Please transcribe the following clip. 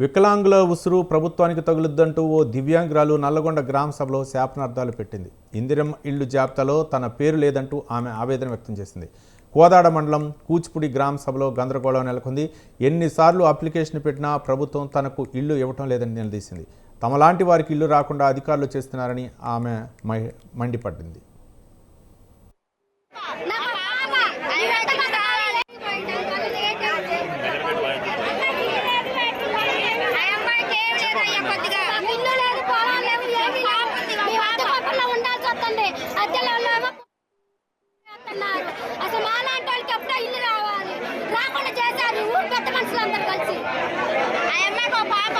వికలాంగుల ఉసురు ప్రభుత్వానికి తగులుద్దంటూ ఓ దివ్యాంగురాలు నల్లగొండ గ్రామ సభలో శాపనార్థాలు పెట్టింది. ఇందిరం ఇల్లు జాబితాలో తన పేరు లేదంటూ ఆమె ఆవేదన వ్యక్తం చేసింది. కోదాడ మండలం కూచిపూడి గ్రామ సభలో గందరగోళం నెలకొంది. ఎన్నిసార్లు అప్లికేషన్ పెట్టినా ప్రభుత్వం తనకు ఇల్లు ఇవ్వటం లేదని నిలదీసింది. తమలాంటి వారికి ఇల్లు రాకుండా అధికారులు చేస్తున్నారని ఆమె మండిపడింది. అంటున్నారు అసలు మాలాంటి వాళ్ళకి ఎప్పుడో ఇల్లు రావాలి. రాకుండా చేశారు ఊరు పెద్ద మనుషులందరూ కలిసి. ఆ అమ్మాయికి ఒక పాప